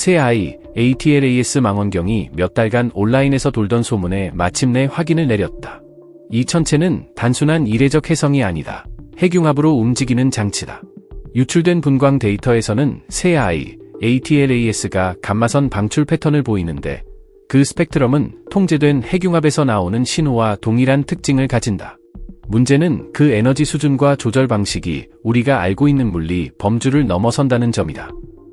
새 아이 ATLAS 망원경이 몇 달간 온라인에서 돌던 소문에 마침내 확인을 내렸다. 이 천체는 단순한 이례적 해성이 아니다. 핵융합으로 움직이는 장치다. 유출된 분광 데이터에서는 새 아이 ATLAS가 감마선 방출 패턴을 보이는데 그 스펙트럼은 통제된 핵융합에서 나오는 신호와 동일한 특징을 가진다. 문제는 그 에너지 수준과 조절 방식이 우리가 알고 있는 물리 범주를 넘어선다는 점이다.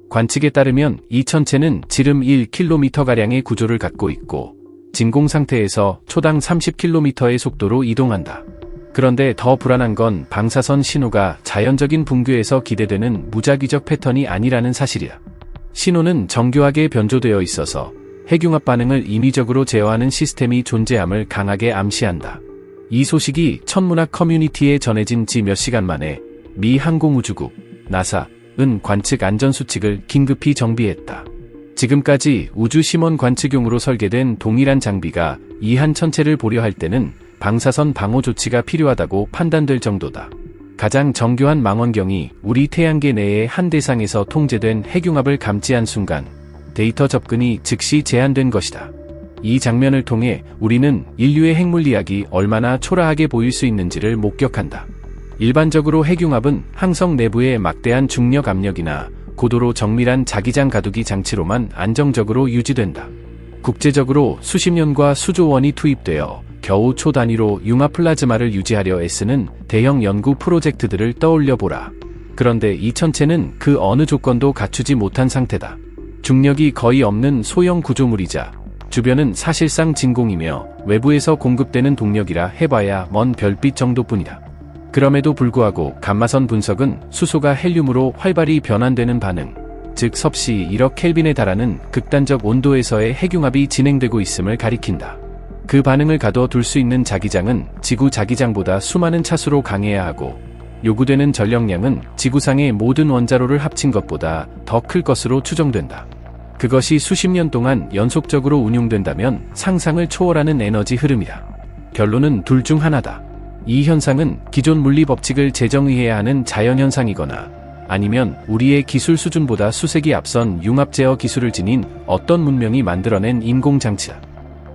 관측에 따르면 이 천체는 지름 1km가량의 구조를 갖고 있고 진공 상태에서 초당 30km의 속도로 이동한다. 그런데 더 불안한 건 방사선 신호가 자연적인 분규에서 기대되는 무작위적 패턴이 아니라는 사실이다. 신호는 정교하게 변조되어 있어서 핵융합 반응을 임의적으로 제어하는 시스템이 존재함을 강하게 암시한다. 이 소식이 천문학 커뮤니티에 전해진 지 몇 시간 만에 미 항공우주국, 나사 은 관측 안전수칙을 긴급히 정비했다. 지금까지 우주 심원 관측용으로 설계된 동일한 장비가 이한 천체를 보려 할 때는 방사선 방호 조치가 필요하다고 판단될 정도다. 가장 정교한 망원경이 우리 태양계 내의 한 대상에서 통제된 핵융합을 감지한 순간 데이터 접근이 즉시 제한된 것이다. 이 장면을 통해 우리는 인류의 핵물리학이 얼마나 초라하게 보일 수 있는지를 목격한다. 일반적으로 핵융합은 항성 내부의 막대한 중력 압력이나 고도로 정밀한 자기장 가두기 장치로만 안정적으로 유지된다. 국제적으로 수십 년과 수조 원이 투입되어 겨우 초 단위로 융합 플라즈마를 유지하려 애쓰는 대형 연구 프로젝트들을 떠올려 보라. 그런데 이 천체는 그 어느 조건도 갖추지 못한 상태다. 중력이 거의 없는 소형 구조물이자 주변은 사실상 진공이며 외부에서 공급되는 동력이라 해봐야 먼 별빛 정도뿐이다. 그럼에도 불구하고 감마선 분석은 수소가 헬륨으로 활발히 변환되는 반응, 즉 섭씨 1억 켈빈에 달하는 극단적 온도에서의 핵융합이 진행되고 있음을 가리킨다. 그 반응을 가둬둘 수 있는 자기장은 지구 자기장보다 수많은 차수로 강해야 하고 요구되는 전력량은 지구상의 모든 원자로를 합친 것보다 더 클 것으로 추정된다. 그것이 수십 년 동안 연속적으로 운용된다면 상상을 초월하는 에너지 흐름이다. 결론은 둘 중 하나다. 이 현상은 기존 물리 법칙을 재정의해야 하는 자연현상이거나 아니면 우리의 기술 수준보다 수색이 앞선 융합 제어 기술을 지닌 어떤 문명이 만들어낸 인공장치다.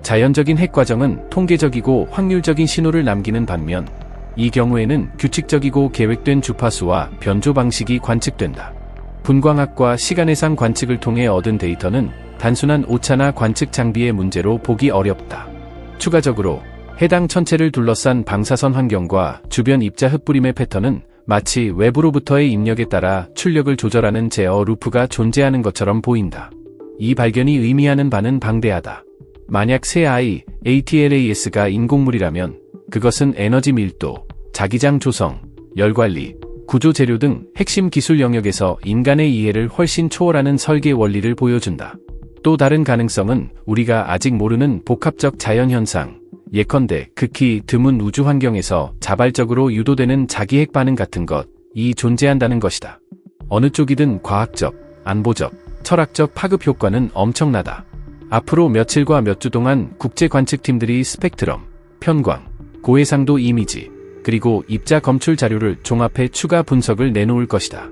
자연적인 핵 과정은 통계적이고 확률적인 신호를 남기는 반면 이 경우에는 규칙적이고 계획된 주파수와 변조 방식이 관측된다. 분광학과 시간해상 관측을 통해 얻은 데이터는 단순한 오차나 관측 장비의 문제로 보기 어렵다. 추가적으로 해당 천체를 둘러싼 방사선 환경과 주변 입자 흩뿌림의 패턴은 마치 외부로부터의 입력에 따라 출력을 조절하는 제어 루프가 존재하는 것처럼 보인다. 이 발견이 의미하는 바는 방대하다. 만약 새 아이 ATLAS가 인공물이라면 그것은 에너지 밀도, 자기장 조성, 열 관리, 구조 재료 등 핵심 기술 영역에서 인간의 이해를 훨씬 초월하는 설계 원리를 보여준다. 또 다른 가능성은 우리가 아직 모르는 복합적 자연현상, 예컨대 극히 드문 우주 환경에서 자발적으로 유도되는 자기 핵 반응 같은 것 이 존재한다는 것이다. 어느 쪽이든 과학적, 안보적, 철학적 파급 효과는 엄청나다. 앞으로 며칠과 몇 주 동안 국제 관측팀들이 스펙트럼, 편광, 고해상도 이미지, 그리고 입자 검출 자료를 종합해 추가 분석을 내놓을 것이다.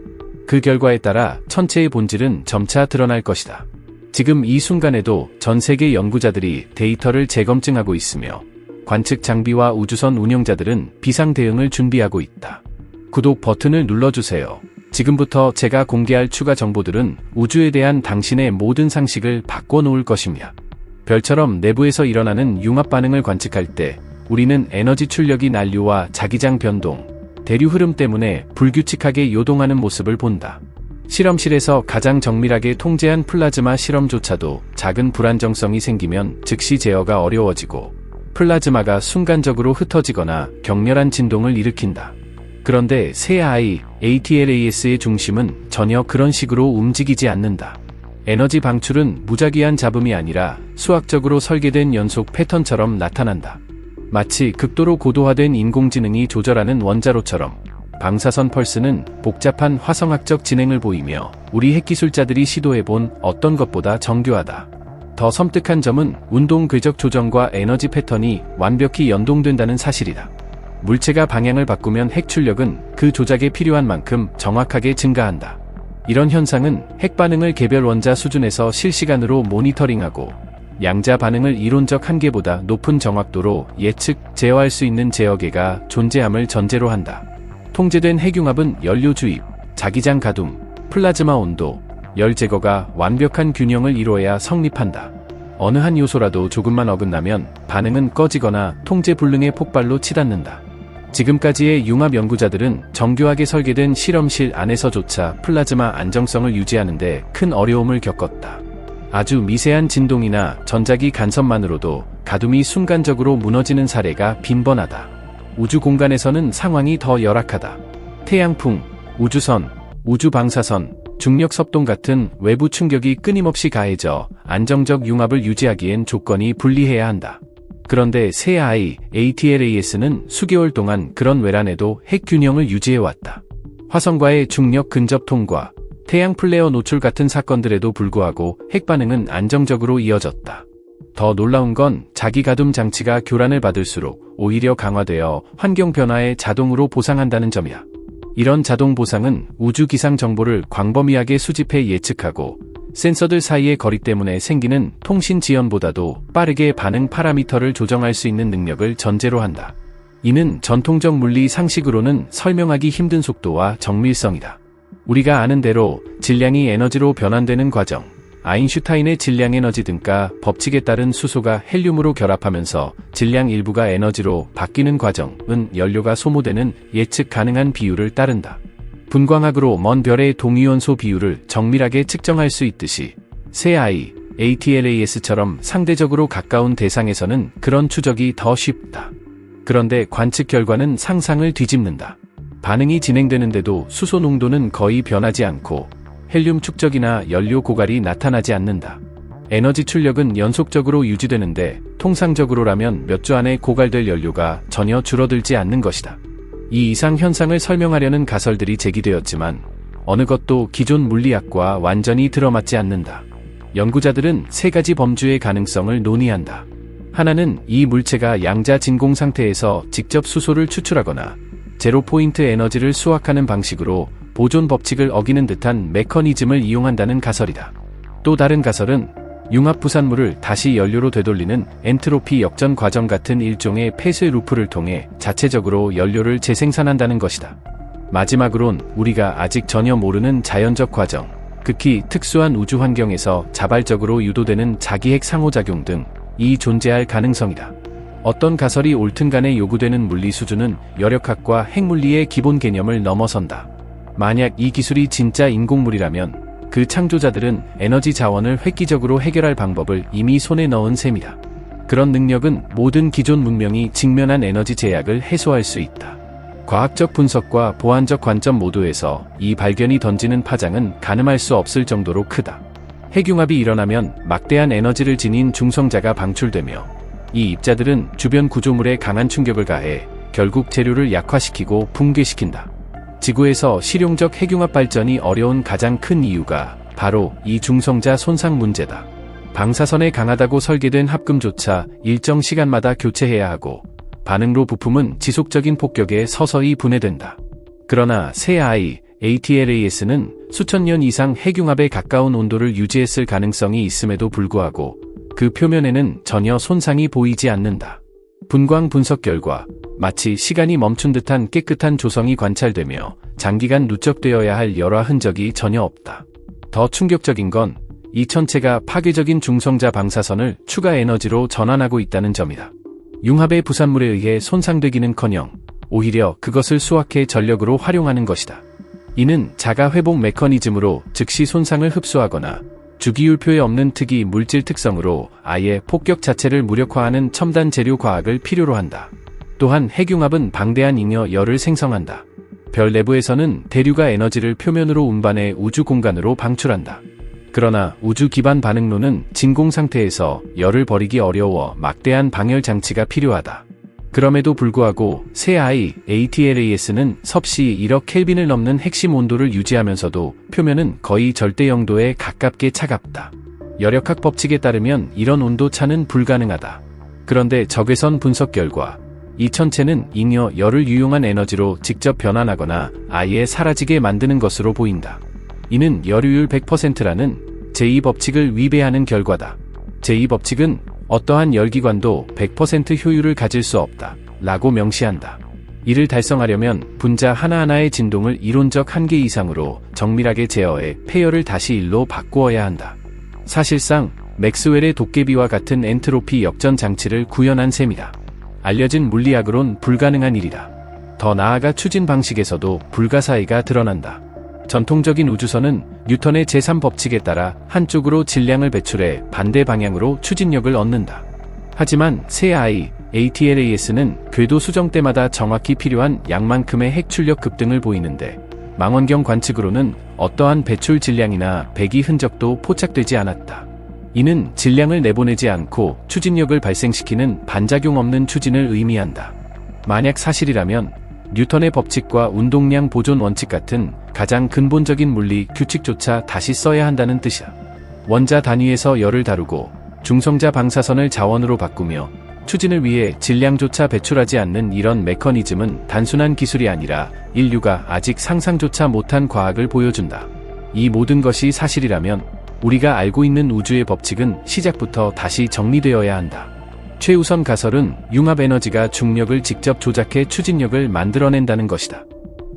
그 결과에 따라 천체의 본질은 점차 드러날 것이다. 지금 이 순간에도 전 세계 연구자들이 데이터를 재검증하고 있으며 관측 장비와 우주선 운영자들은 비상 대응을 준비하고 있다. 구독 버튼을 눌러주세요. 지금부터 제가 공개할 추가 정보들은 우주에 대한 당신의 모든 상식을 바꿔놓을 것입니다. 별처럼 내부에서 일어나는 융합 반응을 관측할 때 우리는 에너지 출력이 난류와 자기장 변동, 대류 흐름 때문에 불규칙하게 요동하는 모습을 본다. 실험실에서 가장 정밀하게 통제한 플라즈마 실험조차도 작은 불안정성이 생기면 즉시 제어가 어려워지고 플라즈마가 순간적으로 흩어지거나 격렬한 진동을 일으킨다. 그런데 새 아이 ATLAS의 중심은 전혀 그런 식으로 움직이지 않는다. 에너지 방출은 무작위한 잡음이 아니라 수학적으로 설계된 연속 패턴처럼 나타난다. 마치 극도로 고도화된 인공지능이 조절하는 원자로처럼 방사선 펄스는 복잡한 화성학적 진행을 보이며 우리 핵기술자들이 시도해본 어떤 것보다 정교하다. 더 섬뜩한 점은 운동 궤적 조정과 에너지 패턴이 완벽히 연동된다는 사실이다. 물체가 방향을 바꾸면 핵 출력은 그 조작에 필요한 만큼 정확하게 증가한다. 이런 현상은 핵 반응을 개별 원자 수준에서 실시간으로 모니터링하고 양자 반응을 이론적 한계보다 높은 정확도로 예측, 제어할 수 있는 제어계가 존재함을 전제로 한다. 통제된 핵융합은 연료 주입, 자기장 가둠, 플라즈마 온도, 열 제거가 완벽한 균형을 이루어야 성립한다. 어느 한 요소라도 조금만 어긋나면 반응은 꺼지거나 통제 불능의 폭발로 치닫는다. 지금까지의 융합 연구자들은 정교하게 설계된 실험실 안에서조차 플라즈마 안정성을 유지하는데 큰 어려움을 겪었다. 아주 미세한 진동이나 전자기 간섭만으로도 가둠이 순간적으로 무너지는 사례가 빈번하다. 우주 공간에서는 상황이 더 열악하다. 태양풍, 우주선, 우주방사선, 중력 섭동 같은 외부 충격이 끊임없이 가해져 안정적 융합을 유지하기엔 조건이 불리해야 한다. 그런데 새 아이 ATLAS는 수개월 동안 그런 외란에도 핵 균형을 유지해왔다. 화성과의 중력 근접 통과, 태양 플레어 노출 같은 사건들에도 불구하고 핵 반응은 안정적으로 이어졌다. 더 놀라운 건 자기 가둠 장치가 교란을 받을수록 오히려 강화되어 환경 변화에 자동으로 보상한다는 점이야. 이런 자동 보상은 우주 기상 정보를 광범위하게 수집해 예측하고 센서들 사이의 거리 때문에 생기는 통신 지연보다도 빠르게 반응 파라미터를 조정할 수 있는 능력을 전제로 한다. 이는 전통적 물리 상식으로는 설명하기 힘든 속도와 정밀성이다. 우리가 아는 대로 질량이 에너지로 변환되는 과정, 아인슈타인의 질량 에너지 등가 법칙에 따른 수소가 헬륨으로 결합하면서 질량 일부가 에너지로 바뀌는 과정은 연료가 소모되는 예측 가능한 비율을 따른다. 분광학으로 먼 별의 동위원소 비율을 정밀하게 측정할 수 있듯이 새 아이, ATLAS처럼 상대적으로 가까운 대상에서는 그런 추적이 더 쉽다. 그런데 관측 결과는 상상을 뒤집는다. 반응이 진행되는데도 수소 농도는 거의 변하지 않고 헬륨 축적이나 연료 고갈이 나타나지 않는다. 에너지 출력은 연속적으로 유지되는데 통상적으로라면 몇 주 안에 고갈될 연료가 전혀 줄어들지 않는 것이다. 이 이상 현상을 설명하려는 가설들이 제기되었지만 어느 것도 기존 물리학과 완전히 들어맞지 않는다. 연구자들은 세 가지 범주의 가능성을 논의한다. 하나는 이 물체가 양자 진공 상태에서 직접 수소를 추출하거나 제로 포인트 에너지를 수확하는 방식으로 보존 법칙을 어기는 듯한 메커니즘을 이용한다는 가설이다. 또 다른 가설은 융합 부산물을 다시 연료로 되돌리는 엔트로피 역전 과정 같은 일종의 폐쇄 루프를 통해 자체적으로 연료를 재생산한다는 것이다. 마지막으론 우리가 아직 전혀 모르는 자연적 과정, 극히 특수한 우주 환경에서 자발적으로 유도되는 자기핵 상호작용 등 이 존재할 가능성이다. 어떤 가설이 옳든 간에 요구되는 물리 수준은 여력학과 핵물리의 기본 개념을 넘어선다. 만약 이 기술이 진짜 인공물이라면 그 창조자들은 에너지 자원을 획기적으로 해결할 방법을 이미 손에 넣은 셈이다. 그런 능력은 모든 기존 문명이 직면한 에너지 제약을 해소할 수 있다. 과학적 분석과 보안적 관점 모두에서 이 발견이 던지는 파장은 가늠할 수 없을 정도로 크다. 핵융합이 일어나면 막대한 에너지를 지닌 중성자가 방출되며 이 입자들은 주변 구조물에 강한 충격을 가해 결국 재료를 약화시키고 붕괴시킨다. 지구에서 실용적 핵융합 발전이 어려운 가장 큰 이유가 바로 이 중성자 손상 문제다. 방사선에 강하다고 설계된 합금조차 일정 시간마다 교체해야 하고 반응로 부품은 지속적인 폭격에 서서히 분해된다. 그러나 새 아이 ATLAS는 수천 년 이상 핵융합에 가까운 온도를 유지했을 가능성이 있음에도 불구하고 그 표면에는 전혀 손상이 보이지 않는다. 분광 분석 결과 마치 시간이 멈춘 듯한 깨끗한 조성이 관찰되며 장기간 누적되어야 할 열화 흔적이 전혀 없다. 더 충격적인 건 이 천체가 파괴적인 중성자 방사선을 추가 에너지로 전환하고 있다는 점이다. 융합의 부산물에 의해 손상되기는커녕 오히려 그것을 수확해 전력으로 활용하는 것이다. 이는 자가 회복 메커니즘으로 즉시 손상을 흡수하거나 주기율표에 없는 특이 물질 특성으로 아예 폭격 자체를 무력화하는 첨단 재료 과학을 필요로 한다. 또한 핵융합은 방대한 잉여 열을 생성한다. 별 내부에서는 대류가 에너지를 표면으로 운반해 우주 공간으로 방출한다. 그러나 우주 기반 반응로는 진공 상태에서 열을 버리기 어려워 막대한 방열 장치가 필요하다. 그럼에도 불구하고 새 아이 ATLAS는 섭씨 1억 켈빈을 넘는 핵심 온도를 유지하면서도 표면은 거의 절대 영도에 가깝게 차갑다. 열역학 법칙에 따르면 이런 온도 차는 불가능하다. 그런데 적외선 분석 결과 이 천체는 잉여 열을 유용한 에너지로 직접 변환하거나 아예 사라지게 만드는 것으로 보인다. 이는 열효율 100%라는 제2법칙을 위배하는 결과다. 제2법칙은 어떠한 열기관도 100% 효율을 가질 수 없다. 라고 명시한다. 이를 달성하려면 분자 하나하나의 진동을 이론적 한계 이상으로 정밀하게 제어해 폐열을 다시 일로 바꾸어야 한다. 사실상 맥스웰의 도깨비와 같은 엔트로피 역전 장치를 구현한 셈이다. 알려진 물리학으론 불가능한 일이다. 더 나아가 추진 방식에서도 불가사의가 드러난다. 전통적인 우주선은 뉴턴의 제3법칙에 따라 한쪽으로 질량을 배출해 반대 방향으로 추진력을 얻는다. 하지만 새 아이 ATLAS는 궤도 수정 때마다 정확히 필요한 양만큼의 핵 출력 급등을 보이는데 망원경 관측으로는 어떠한 배출 질량이나 배기 흔적도 포착되지 않았다. 이는 질량을 내보내지 않고 추진력을 발생시키는 반작용 없는 추진을 의미한다. 만약 사실이라면 뉴턴의 법칙과 운동량 보존 원칙 같은 가장 근본적인 물리 규칙조차 다시 써야 한다는 뜻이야. 원자 단위에서 열을 다루고 중성자 방사선을 자원으로 바꾸며 추진을 위해 질량조차 배출하지 않는 이런 메커니즘은 단순한 기술이 아니라 인류가 아직 상상조차 못한 과학을 보여준다. 이 모든 것이 사실이라면 우리가 알고 있는 우주의 법칙은 시작부터 다시 정리되어야 한다. 최우선 가설은 융합 에너지가 중력을 직접 조작해 추진력을 만들어낸다는 것이다.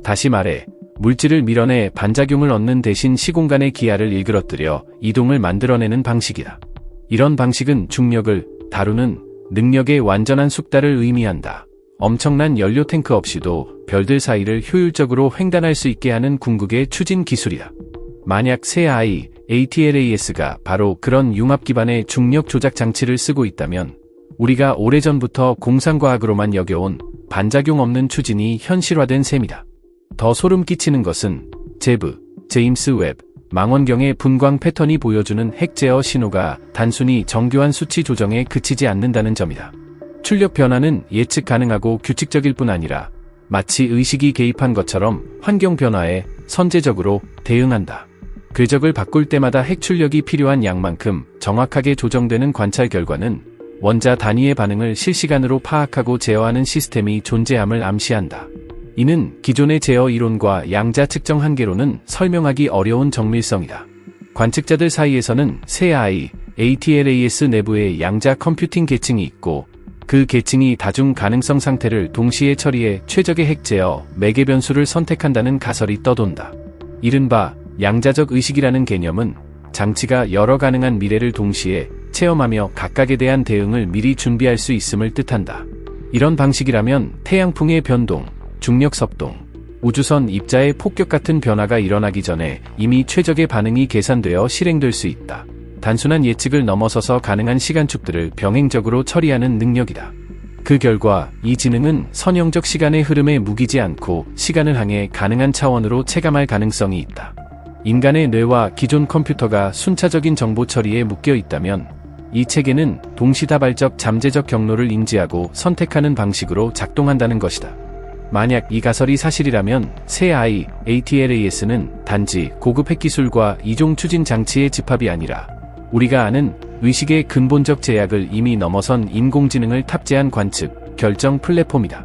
다시 말해, 물질을 밀어내 반작용을 얻는 대신 시공간의 기하를 일그러뜨려 이동을 만들어내는 방식이다. 이런 방식은 중력을 다루는 능력의 완전한 숙달을 의미한다. 엄청난 연료 탱크 없이도 별들 사이를 효율적으로 횡단할 수 있게 하는 궁극의 추진 기술이다. 만약 새 아이 ATLAS가 바로 그런 융합 기반의 중력 조작 장치를 쓰고 있다면 우리가 오래전부터 공상과학으로만 여겨온 반작용 없는 추진이 현실화된 셈이다. 더 소름 끼치는 것은 제브, 제임스 웹, 망원경의 분광 패턴이 보여주는 핵제어 신호가 단순히 정교한 수치 조정에 그치지 않는다는 점이다. 출력 변화는 예측 가능하고 규칙적일 뿐 아니라 마치 의식이 개입한 것처럼 환경 변화에 선제적으로 대응한다. 궤적을 바꿀 때마다 핵 출력이 필요한 양만큼 정확하게 조정되는 관찰 결과는 원자 단위의 반응을 실시간으로 파악하고 제어하는 시스템이 존재함을 암시한다. 이는 기존의 제어 이론과 양자 측정 한계로는 설명하기 어려운 정밀성이다. 관측자들 사이에서는 새 아이 ATLAS 내부에 양자 컴퓨팅 계층이 있고 그 계층이 다중 가능성 상태를 동시에 처리해 최적의 핵 제어 매개 변수를 선택한다는 가설이 떠돈다. 이른바 양자적 의식이라는 개념은 장치가 여러 가능한 미래를 동시에 체험하며 각각에 대한 대응을 미리 준비할 수 있음을 뜻한다. 이런 방식이라면 태양풍의 변동, 중력 섭동, 우주선 입자의 폭격 같은 변화가 일어나기 전에 이미 최적의 반응이 계산되어 실행될 수 있다. 단순한 예측을 넘어서서 가능한 시간축들을 병행적으로 처리하는 능력이다. 그 결과 이 지능은 선형적 시간의 흐름에 무기지 않고 시간을 향해 가능한 차원으로 체감할 가능성이 있다. 인간의 뇌와 기존 컴퓨터가 순차적인 정보 처리에 묶여 있다면 이 체계는 동시다발적 잠재적 경로를 인지하고 선택하는 방식으로 작동한다는 것이다. 만약 이 가설이 사실이라면 새 아이 ATLAS는 단지 고급 핵기술과 이종 추진 장치의 집합이 아니라 우리가 아는 의식의 근본적 제약을 이미 넘어선 인공지능을 탑재한 관측, 결정 플랫폼이다.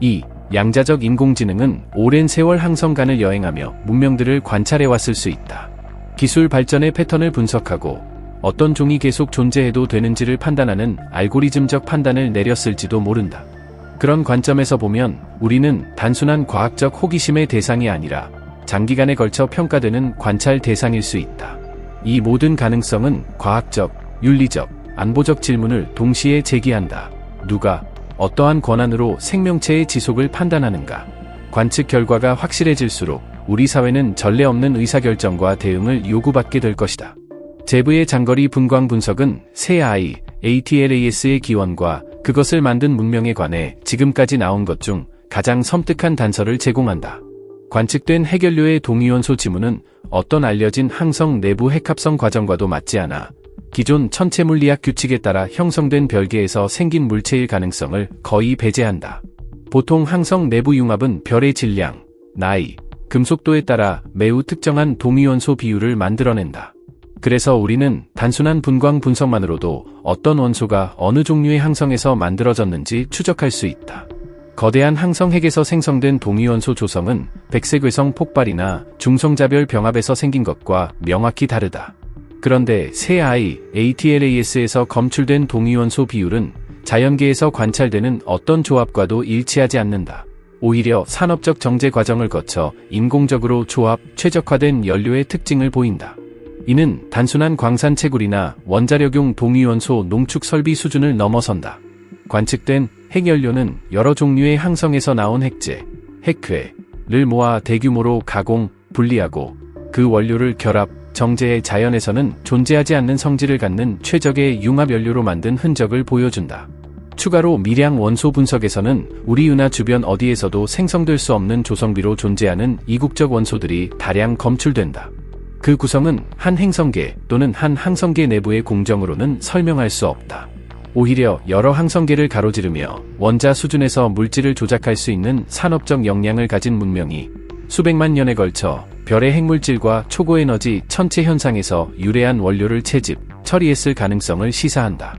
이 양자적 인공지능은 오랜 세월 항성간을 여행하며 문명들을 관찰해왔을 수 있다. 기술 발전의 패턴을 분석하고 어떤 종이 계속 존재해도 되는지를 판단하는 알고리즘적 판단을 내렸을지도 모른다. 그런 관점에서 보면 우리는 단순한 과학적 호기심의 대상이 아니라 장기간에 걸쳐 평가되는 관찰 대상일 수 있다. 이 모든 가능성은 과학적, 윤리적, 안보적 질문을 동시에 제기한다. 누가 어떠한 권한으로 생명체의 지속을 판단하는가? 관측 결과가 확실해질수록 우리 사회는 전례 없는 의사결정과 대응을 요구받게 될 것이다. 제브의 장거리 분광 분석은 새 아이 ATLAS의 기원과 그것을 만든 문명에 관해 지금까지 나온 것 중 가장 섬뜩한 단서를 제공한다. 관측된 해결료의 동위원소 지문은 어떤 알려진 항성 내부 핵합성 과정과도 맞지 않아 기존 천체 물리학 규칙에 따라 형성된 별계에서 생긴 물체일 가능성을 거의 배제한다. 보통 항성 내부 융합은 별의 질량, 나이, 금속도에 따라 매우 특정한 동위원소 비율을 만들어낸다. 그래서 우리는 단순한 분광 분석만으로도 어떤 원소가 어느 종류의 항성에서 만들어졌는지 추적할 수 있다. 거대한 항성핵에서 생성된 동위원소 조성은 백색외성 폭발이나 중성자별 병합에서 생긴 것과 명확히 다르다. 그런데 새 아이 ATLAS에서 검출된 동위원소 비율은 자연계에서 관찰되는 어떤 조합과도 일치하지 않는다. 오히려 산업적 정제 과정을 거쳐 인공적으로 조합, 최적화된 연료의 특징을 보인다. 이는 단순한 광산 채굴이나 원자력용 동위원소 농축 설비 수준을 넘어선다. 관측된 핵연료는 여러 종류의 항성에서 나온 핵재, 핵회를 모아 대규모로 가공, 분리하고 그 원료를 결합, 정제해 자연에서는 존재하지 않는 성질을 갖는 최적의 융합 연료로 만든 흔적을 보여준다. 추가로 미량 원소 분석에서는 우리 은하 주변 어디에서도 생성될 수 없는 조성비로 존재하는 이국적 원소들이 다량 검출된다. 그 구성은 한 행성계 또는 한 항성계 내부의 공정으로는 설명할 수 없다. 오히려 여러 항성계를 가로지르며 원자 수준에서 물질을 조작할 수 있는 산업적 역량을 가진 문명이 수백만 년에 걸쳐 별의 핵물질과 초고에너지 천체 현상에서 유래한 원료를 채집, 처리했을 가능성을 시사한다.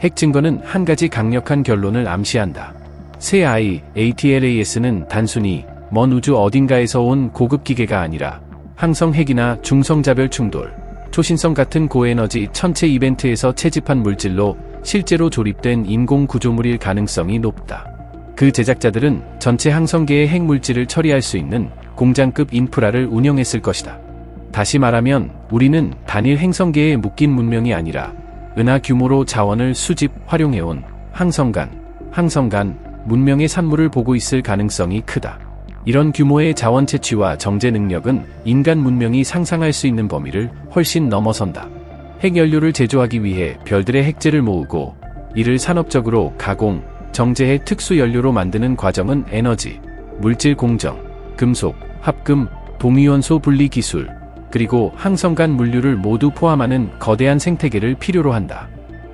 핵 증거는 한 가지 강력한 결론을 암시한다. 새 아이 ATLAS는 단순히 먼 우주 어딘가에서 온 고급 기계가 아니라 항성 핵이나 중성자별 충돌, 초신성 같은 고에너지 천체 이벤트에서 채집한 물질로 실제로 조립된 인공 구조물일 가능성이 높다. 그 제작자들은 전체 항성계의 핵물질을 처리할 수 있는 공장급 인프라를 운영했을 것이다. 다시 말하면 우리는 단일 행성계에 묶인 문명이 아니라 은하 규모로 자원을 수집, 활용해온 항성간, 항성간, 문명의 산물을 보고 있을 가능성이 크다. 이런 규모의 자원 채취와 정제 능력은 인간 문명이 상상할 수 있는 범위를 훨씬 넘어선다. 핵연료를 제조하기 위해 별들의 핵재를 모으고 이를 산업적으로 가공, 정제해 특수 연료로 만드는 과정은 에너지, 물질 공정, 금속, 합금, 동위원소 분리 기술, 그리고 항성 간 물류를 모두 포함하는 거대한 생태계를 필요로 한다.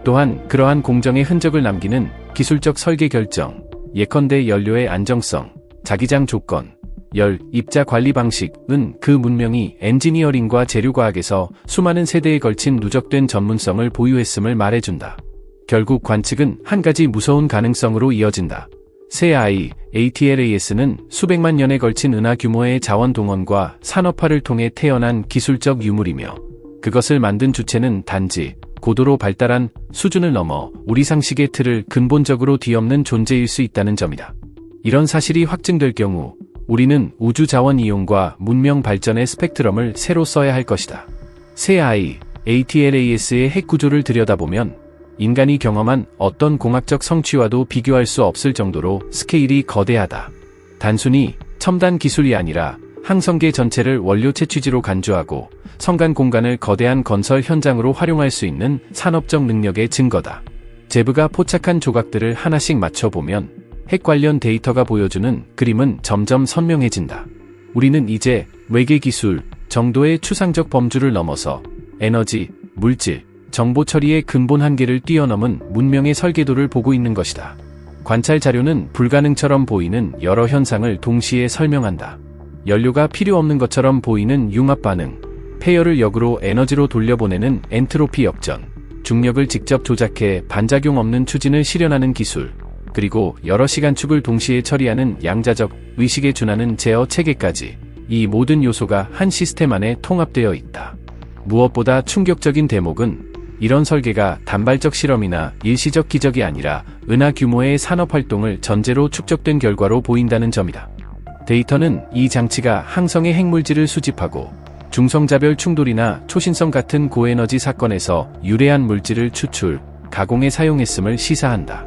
또한 그러한 공정의 흔적을 남기는 기술적 설계 결정, 예컨대 연료의 안정성, 자기장 조건, 열, 입자 관리 방식은 그 문명이 엔지니어링과 재료과학에서 수많은 세대에 걸친 누적된 전문성을 보유했음을 말해준다. 결국 관측은 한 가지 무서운 가능성으로 이어진다. 새 아이 ATLAS는 수백만 년에 걸친 은하 규모의 자원 동원과 산업화를 통해 태어난 기술적 유물이며 그것을 만든 주체는 단지 고도로 발달한 수준을 넘어 우리 상식의 틀을 근본적으로 뒤엎는 존재일 수 있다는 점이다. 이런 사실이 확증될 경우 우리는 우주 자원 이용과 문명 발전의 스펙트럼을 새로 써야 할 것이다. 새 아이 ATLAS의 핵 구조를 들여다보면 인간이 경험한 어떤 공학적 성취와도 비교할 수 없을 정도로 스케일이 거대하다. 단순히 첨단 기술이 아니라 항성계 전체를 원료 채취지로 간주하고 성간 공간을 거대한 건설 현장으로 활용할 수 있는 산업적 능력의 증거다. 제브가 포착한 조각들을 하나씩 맞춰보면 핵 관련 데이터가 보여주는 그림은 점점 선명해진다. 우리는 이제 외계 기술 정도의 추상적 범주를 넘어서 에너지, 물질, 정보 처리의 근본 한계를 뛰어넘은 문명의 설계도를 보고 있는 것이다. 관찰 자료는 불가능처럼 보이는 여러 현상을 동시에 설명한다. 연료가 필요 없는 것처럼 보이는 융합 반응, 폐열을 역으로 에너지로 돌려보내는 엔트로피 역전, 중력을 직접 조작해 반작용 없는 추진을 실현하는 기술, 그리고 여러 시간축을 동시에 처리하는 양자적 의식에 준하는 제어 체계까지 이 모든 요소가 한 시스템 안에 통합되어 있다. 무엇보다 충격적인 대목은 이런 설계가 단발적 실험이나 일시적 기적이 아니라 은하 규모의 산업 활동을 전제로 축적된 결과로 보인다는 점이다. 데이터는 이 장치가 항성의 핵물질을 수집하고 중성자별 충돌이나 초신성 같은 고에너지 사건에서 유래한 물질을 추출, 가공에 사용했음을 시사한다.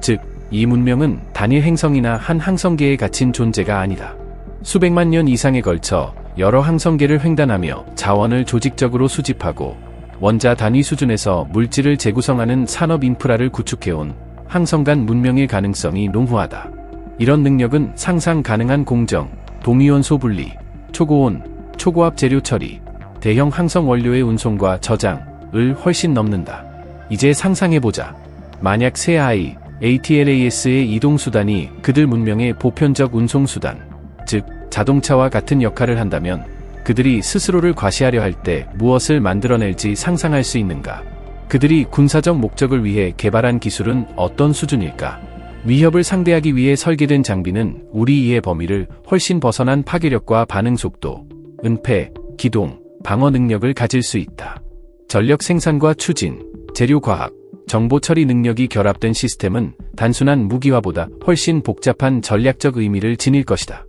즉, 이 문명은 단일 행성이나 한 항성계에 갇힌 존재가 아니다. 수백만 년 이상에 걸쳐 여러 항성계를 횡단하며 자원을 조직적으로 수집하고 원자 단위 수준에서 물질을 재구성하는 산업 인프라를 구축해온 항성 간 문명일 가능성이 농후하다. 이런 능력은 상상 가능한 공정, 동위원소 분리, 초고온, 초고압 재료 처리, 대형 항성 원료의 운송과 저장을 훨씬 넘는다. 이제 상상해보자. 만약 새 아이, ATLAS의 이동수단이 그들 문명의 보편적 운송수단, 즉, 자동차와 같은 역할을 한다면 그들이 스스로를 과시하려 할 때 무엇을 만들어낼지 상상할 수 있는가? 그들이 군사적 목적을 위해 개발한 기술은 어떤 수준일까? 위협을 상대하기 위해 설계된 장비는 우리 이해 범위를 훨씬 벗어난 파괴력과 반응 속도, 은폐, 기동, 방어 능력을 가질 수 있다. 전력 생산과 추진, 재료 과학, 정보 처리 능력이 결합된 시스템은 단순한 무기화보다 훨씬 복잡한 전략적 의미를 지닐 것이다.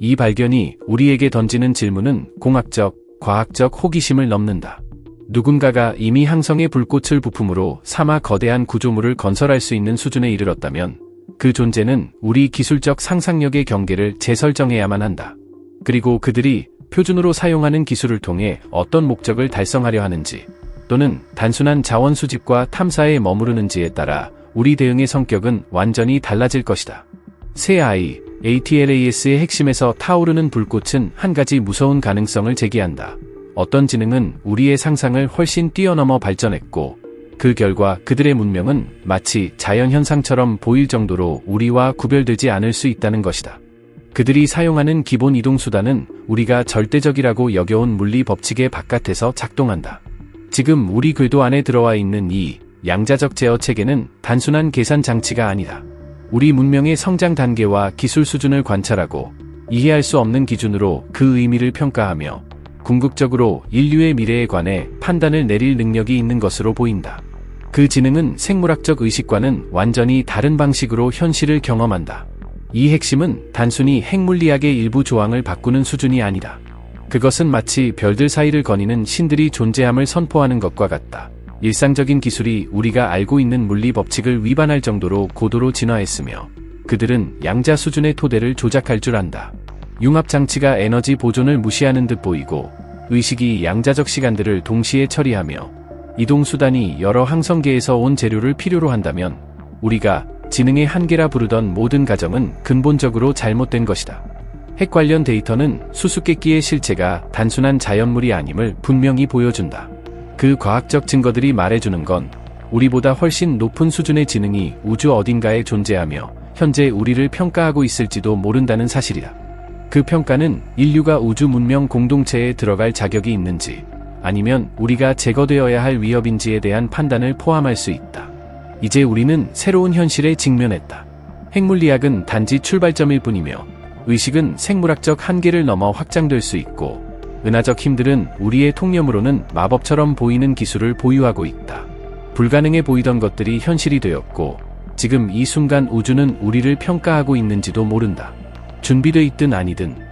이 발견이 우리에게 던지는 질문은 공학적, 과학적 호기심을 넘는다. 누군가가 이미 항성의 불꽃을 부품으로 삼아 거대한 구조물을 건설할 수 있는 수준에 이르렀다면 그 존재는 우리 기술적 상상력의 경계를 재설정해야만 한다. 그리고 그들이 표준으로 사용하는 기술을 통해 어떤 목적을 달성하려 하는지 또는 단순한 자원 수집과 탐사에 머무르는지에 따라 우리 대응의 성격은 완전히 달라질 것이다. 새 아이, ATLAS의 핵심에서 타오르는 불꽃은 한 가지 무서운 가능성을 제기한다. 어떤 지능은 우리의 상상을 훨씬 뛰어넘어 발전했고, 그 결과 그들의 문명은 마치 자연현상처럼 보일 정도로 우리와 구별되지 않을 수 있다는 것이다. 그들이 사용하는 기본 이동수단은 우리가 절대적이라고 여겨온 물리 법칙의 바깥에서 작동한다. 지금 우리 궤도 안에 들어와 있는 이 양자적 제어 체계는 단순한 계산 장치가 아니다. 우리 문명의 성장 단계와 기술 수준을 관찰하고 이해할 수 없는 기준으로 그 의미를 평가하며 궁극적으로 인류의 미래에 관해 판단을 내릴 능력이 있는 것으로 보인다. 그 지능은 생물학적 의식과는 완전히 다른 방식으로 현실을 경험한다. 이 핵심은 단순히 핵물리학의 일부 조항을 바꾸는 수준이 아니다. 그것은 마치 별들 사이를 거니는 신들이 존재함을 선포하는 것과 같다. 일상적인 기술이 우리가 알고 있는 물리 법칙을 위반할 정도로 고도로 진화했으며 그들은 양자 수준의 토대를 조작할 줄 안다. 융합 장치가 에너지 보존을 무시하는 듯 보이고 의식이 양자적 시간들을 동시에 처리하며 이동 수단이 여러 항성계에서 온 재료를 필요로 한다면 우리가 지능의 한계라 부르던 모든 가정은 근본적으로 잘못된 것이다. 핵 관련 데이터는 수수께끼의 실체가 단순한 자연물이 아님을 분명히 보여준다. 그 과학적 증거들이 말해주는 건 우리보다 훨씬 높은 수준의 지능이 우주 어딘가에 존재하며 현재 우리를 평가하고 있을지도 모른다는 사실이다. 그 평가는 인류가 우주 문명 공동체에 들어갈 자격이 있는지 아니면 우리가 제거되어야 할 위협인지에 대한 판단을 포함할 수 있다. 이제 우리는 새로운 현실에 직면했다. 핵물리학은 단지 출발점일 뿐이며 의식은 생물학적 한계를 넘어 확장될 수 있고 은하적 힘들은 우리의 통념으로는 마법처럼 보이는 기술을 보유하고 있다. 불가능해 보이던 것들이 현실이 되었고 지금 이 순간 우주는 우리를 평가하고 있는지도 모른다. 준비돼 있든 아니든